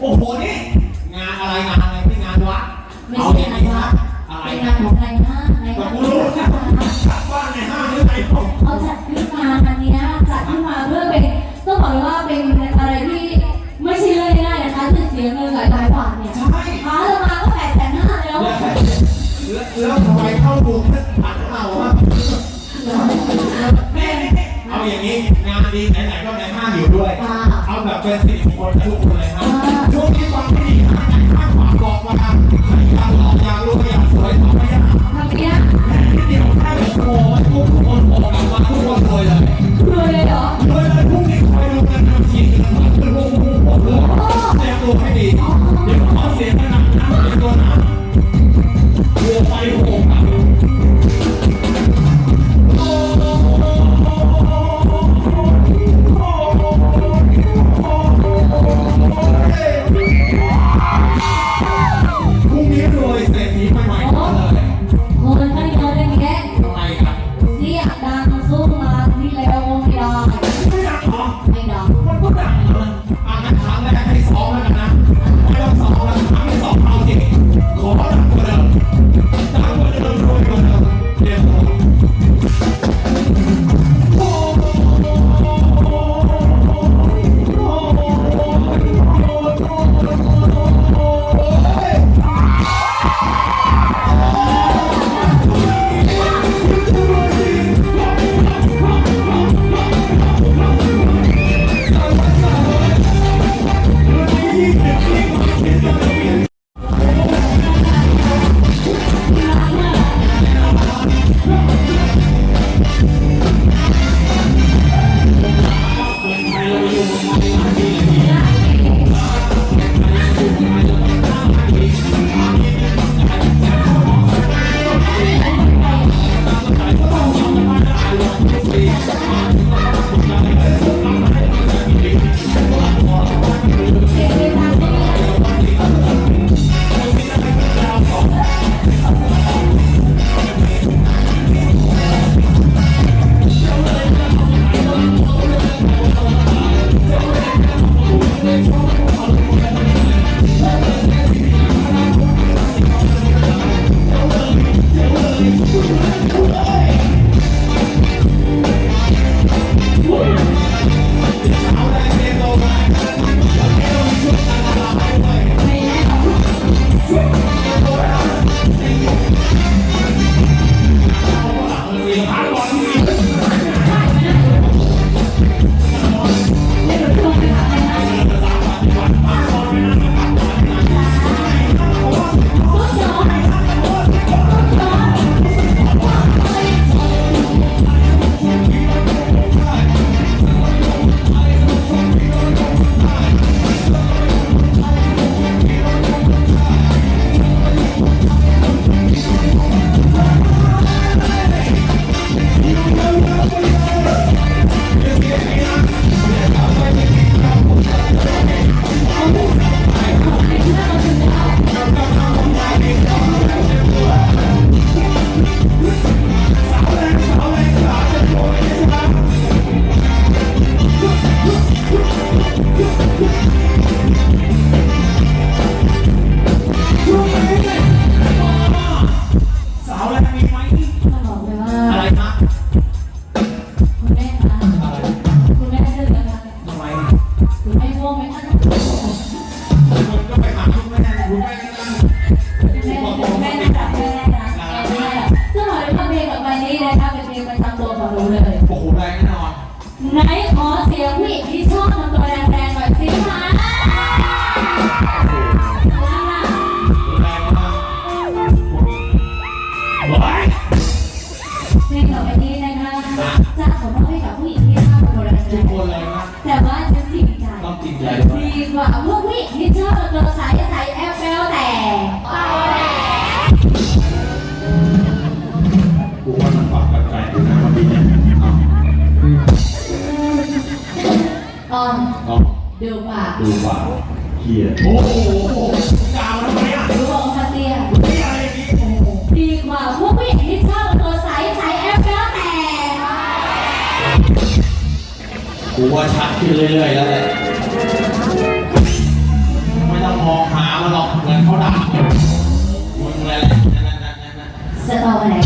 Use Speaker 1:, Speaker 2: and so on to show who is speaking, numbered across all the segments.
Speaker 1: โอ้โหนี่งานอะไรงานอะไรไม่งานวัด
Speaker 2: ไม่
Speaker 1: เอา
Speaker 2: ใช่
Speaker 1: อย่าง
Speaker 2: งาน
Speaker 1: นี้
Speaker 2: วั
Speaker 1: นะ
Speaker 2: ด
Speaker 1: อะไร
Speaker 2: เป็น
Speaker 1: นะ
Speaker 2: งานของใครนะใน
Speaker 1: แต่
Speaker 2: งาน
Speaker 1: กูรู้นะว่าในห้างหรือไงผม
Speaker 2: เขาจัดขึ้นมาอันเนี้ยจัดขึ้นมาเพื่อเป็นต้องบอกเลยว่าเป็นอะไรที่ไม่ใช่เรื่องง่ายๆนะคะที่เสียเงินหลายหลายๆบาทเนี่ย
Speaker 1: ใช่
Speaker 2: หาเรามาก็แปดแสนห้าแล้ว
Speaker 1: แล้วแล้วทำไมเข้าดูแค่ผ่านเราวะแม่เอาอย่างนี้งานดีไหนๆก็ในห้างอยู่ด้วย
Speaker 2: อ่า
Speaker 1: เอาแบบเป็นสิริมงคลทุกคนเลยครับ
Speaker 2: อ่า
Speaker 1: ช่วงนี้ฟังไม่ดี
Speaker 2: เพ
Speaker 1: ลงต่อไปนี้
Speaker 2: นะ
Speaker 1: คะจะ
Speaker 2: ขอ
Speaker 1: มอ
Speaker 2: บให้กับผู้หญิงที่ชอบทำตัวแร
Speaker 1: ทุก
Speaker 2: ง
Speaker 1: คนเลยนะ
Speaker 2: แต่ว่าจะจริงใจ
Speaker 1: ต้องจริงใจด้วย
Speaker 2: ดีกว่าพวกผู้หญิงที่ชอบทำตัวใสใสแอปเปิลแต่แหล
Speaker 1: กูว่ามันฝักแปลกๆอยู่นะมันดีเนี่ยอ้าว
Speaker 2: ตอน
Speaker 1: ก็
Speaker 2: ดูปาก
Speaker 1: ดูว่าเฮียโอ้โห กูว่า
Speaker 2: ชั
Speaker 1: ดขึ้นเรื่อยๆแล้วแหละไม่ต้องมองหามันหรอกเห
Speaker 2: มือน
Speaker 1: เขา
Speaker 2: ด่ามึง
Speaker 1: อะไรนั่นนั่นนั่นนั่น สตอไปไร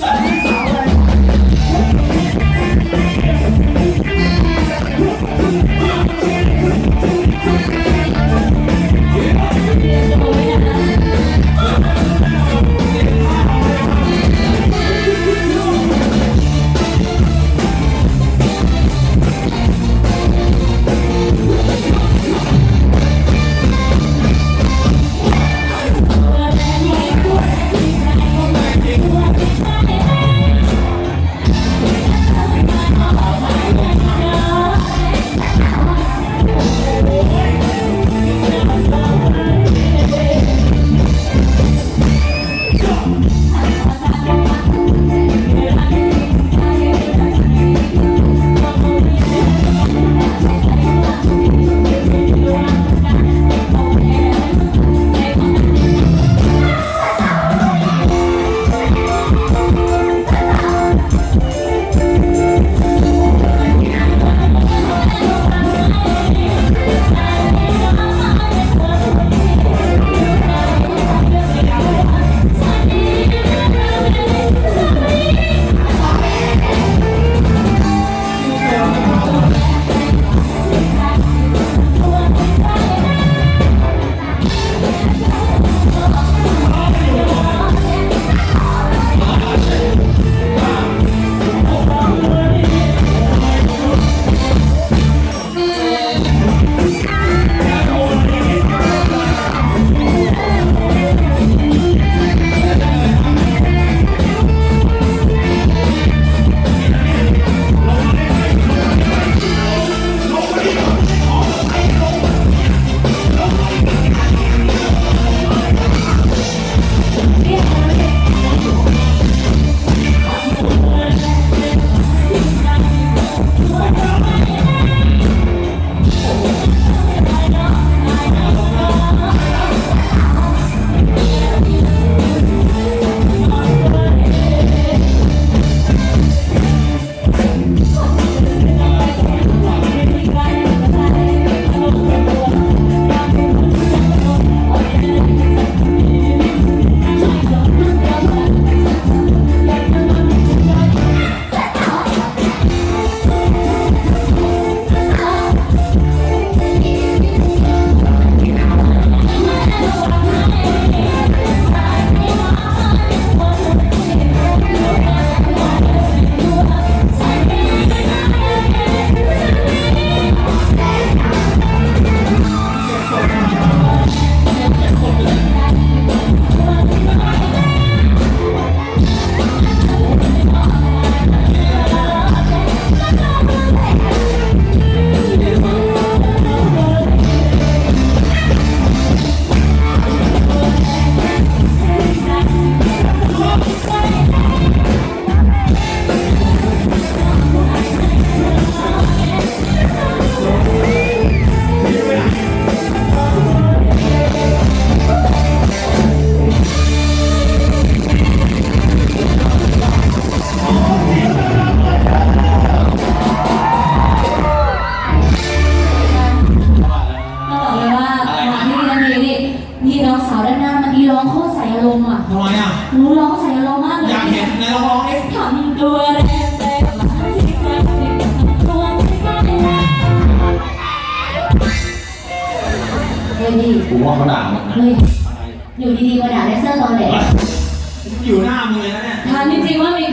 Speaker 2: ก็ได้ สาวเลย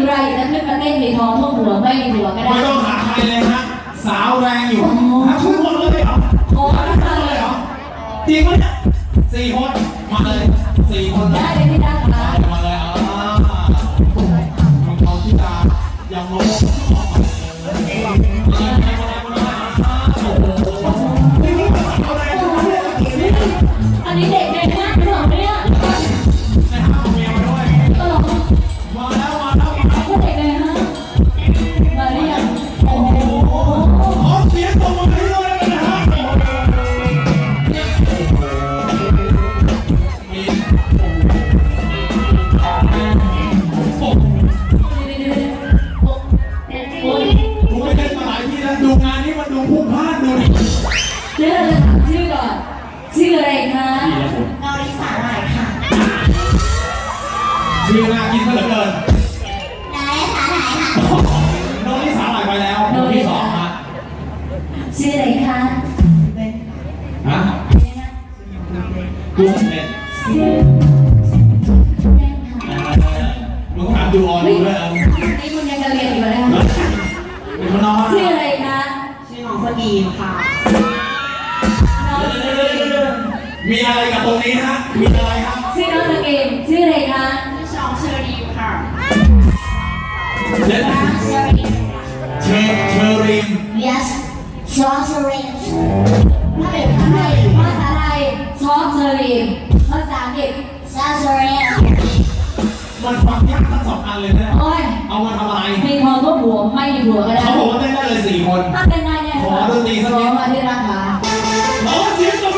Speaker 1: ใครจะขึ้นมาเต้นในท้องพวกหัวไม่ในหัวก็ได้
Speaker 2: ไม่ต้องหาใครเลยฮะ สาวแรงอยู่หาทุกคนเลยเหรอ
Speaker 1: ขอทุ
Speaker 2: กคนเลยเหรอจริงปะเนี่ยสี่คนมาเลยสี่คน
Speaker 1: ได้เลยพี่ดังค่ะ
Speaker 2: มาเลยอ่าของเขาที่ดายังโลอัน
Speaker 1: นี้เด็กเใน
Speaker 2: ห้าง
Speaker 1: หรอเนี่ย
Speaker 2: ดูอ
Speaker 1: อ
Speaker 2: นดูด้
Speaker 1: ว
Speaker 3: ย
Speaker 2: อะนี่
Speaker 4: คุ
Speaker 2: ณยัง
Speaker 1: จะเรียนอยู่เลย
Speaker 2: คะนค
Speaker 1: ชื่ออะไรคะ
Speaker 4: ชื่อของสกีมค่ะ
Speaker 1: มี
Speaker 2: อะไรกับตรงนี้ฮะมีอะไรั
Speaker 1: น
Speaker 4: เล
Speaker 2: ยน
Speaker 1: โอ้ย
Speaker 2: เอามาทำอะไร
Speaker 1: มีทองก็หัวไม่หัวก็ได้
Speaker 2: เขาบอกว่าได้ได้เลยสี่คน
Speaker 1: ถ้าเป็นได้เนี่ย
Speaker 2: ขอดนตรีสักนิด
Speaker 1: มาที่ราคา
Speaker 2: ขอเสียงตบ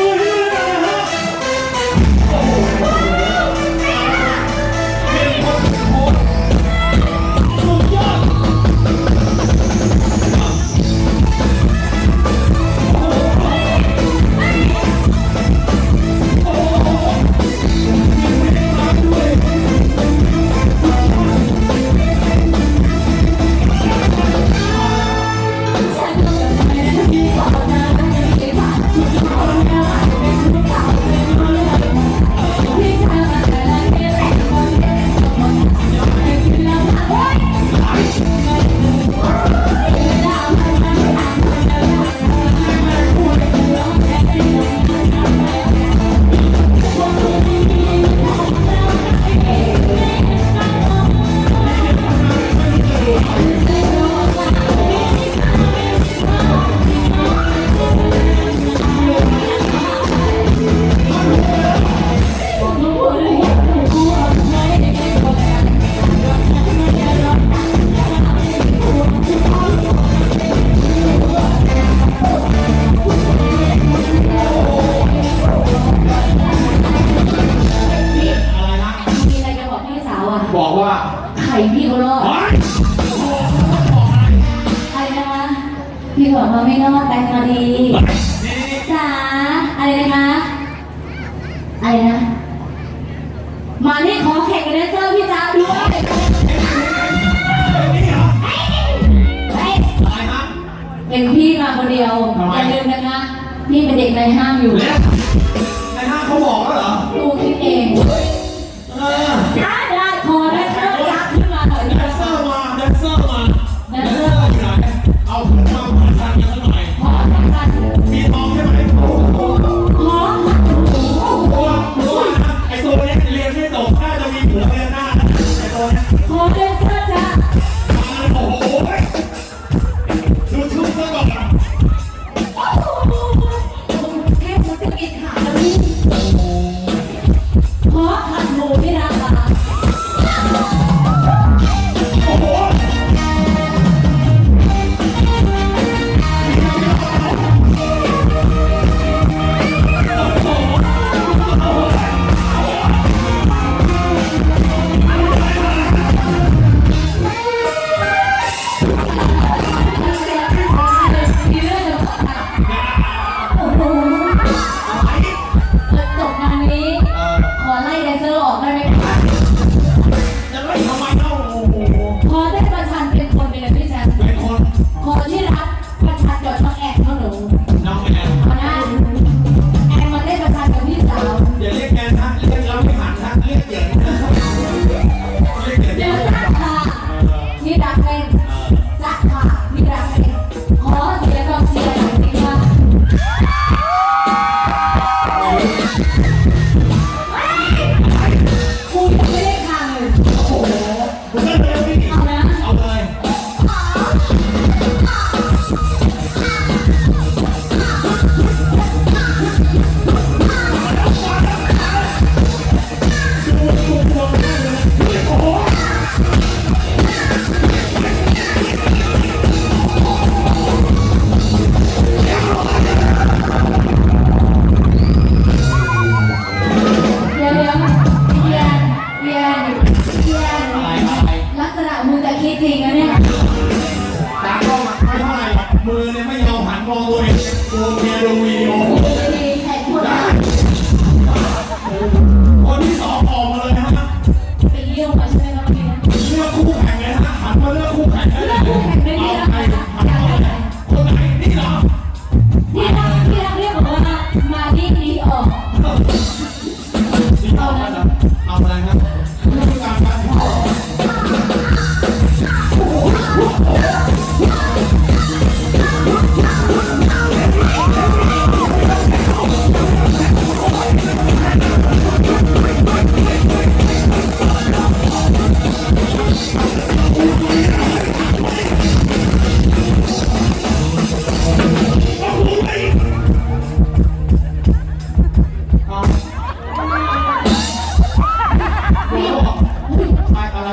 Speaker 2: มา
Speaker 1: อะไร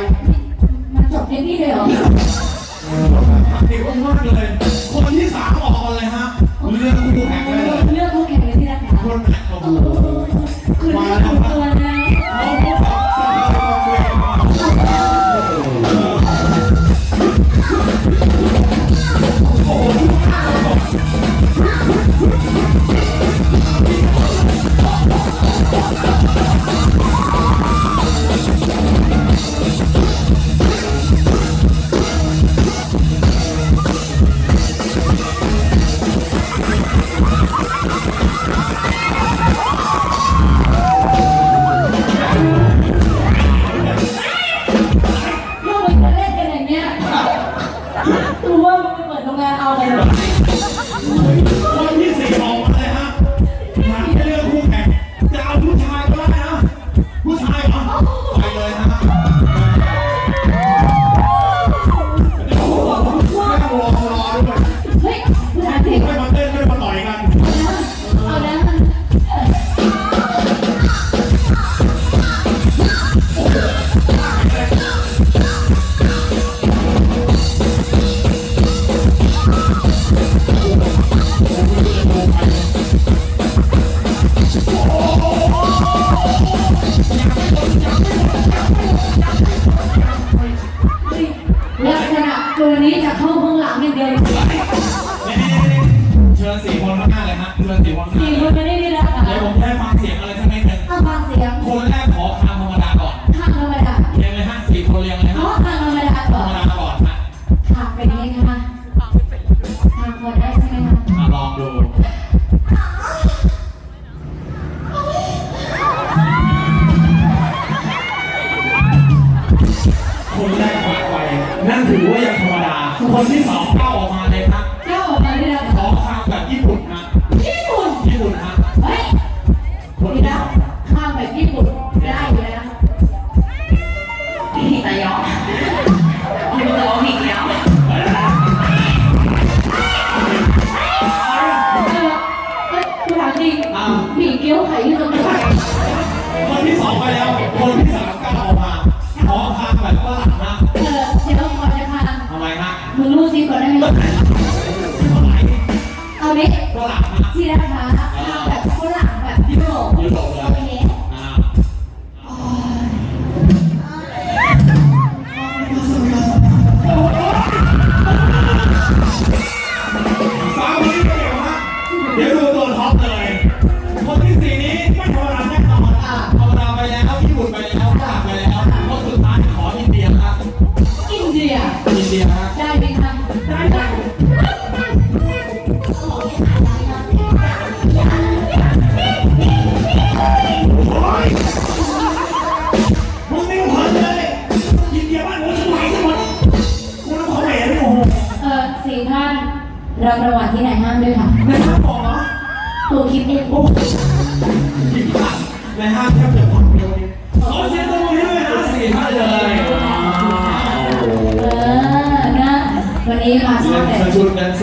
Speaker 1: มันจบใน
Speaker 2: นี่เล
Speaker 1: ย
Speaker 2: เห
Speaker 1: ร
Speaker 2: อเด็ก
Speaker 1: มาก
Speaker 2: เล
Speaker 1: ย คนที่สา
Speaker 2: ม
Speaker 1: ออกเล
Speaker 2: ย
Speaker 1: ฮะเรื่องคู่แข่งเลย
Speaker 2: เรื่องคู่แข่งเลยที่รัก
Speaker 1: คะ
Speaker 2: คน
Speaker 1: แข่
Speaker 2: งอง
Speaker 1: คือเรื่องขอ
Speaker 2: ง
Speaker 1: ตั
Speaker 2: วนโอ้
Speaker 1: โห
Speaker 2: ทำพอได้ใช่ไหมคะ
Speaker 1: อ่ลองดูคนแรกผ่านไปนั่นถือว่ายังธรรมดา คนที่สองเข้า
Speaker 2: ออกมา เกี๊ยวไข่ที่ตรง
Speaker 1: คนที่สองไปแล้ว คนที่สามกลับออกมาขอพาแบบก็หลังนะ
Speaker 2: เออเดี๋ยวขอจะพา
Speaker 1: ทำไมฮะ
Speaker 2: มึงรู้สิก่อนได้ไหม
Speaker 1: เอา
Speaker 2: ดิ
Speaker 1: ฝรั่ง
Speaker 2: นะที่
Speaker 1: ได้ค่ะ
Speaker 2: ดี
Speaker 1: นะ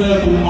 Speaker 1: เซอร์คุณหมอ